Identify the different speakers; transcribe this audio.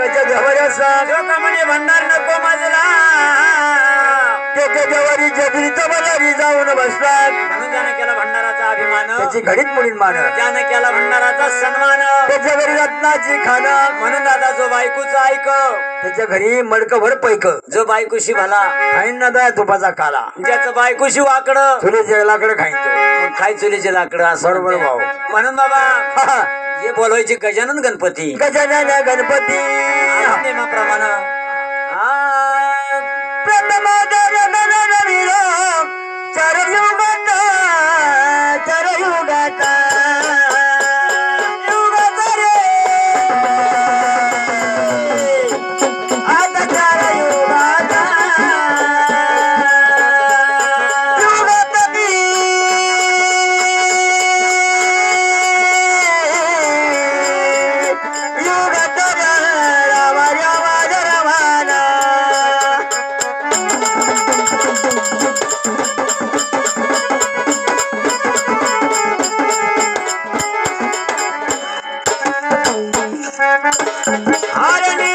Speaker 1: लोक म्हणे भंडार नको मजला
Speaker 2: ते गजवारी जबरीचा बलारी जाऊन बसतात.
Speaker 1: म्हणून त्यानं केला भंडाराचा अभिमान.
Speaker 2: त्याची घडीत मुलीन मान.
Speaker 1: त्यानं केला भंडाराचा सन्मान.
Speaker 2: त्याच्या घरी रत्नाची खाणं.
Speaker 1: म्हणून दादा जो बायकोचं ऐक.
Speaker 2: त्याच्या घरी मडकभर पैक.
Speaker 1: जो बायकोशी भला.
Speaker 2: खाईन ना दया तुपाचा काला.
Speaker 1: ज्याचं बायकोशी वाकडं.
Speaker 2: तुले जेलाकडे खाईन
Speaker 1: खाय चुलीचे लाकडं
Speaker 2: बरोबर. भाऊ.
Speaker 1: म्हणून बाबा
Speaker 2: हा,
Speaker 1: बोलवायचे गजानन गणपती.
Speaker 2: गजानन गणपती.
Speaker 1: नेमाप्रमाणे
Speaker 2: प्रथम আরে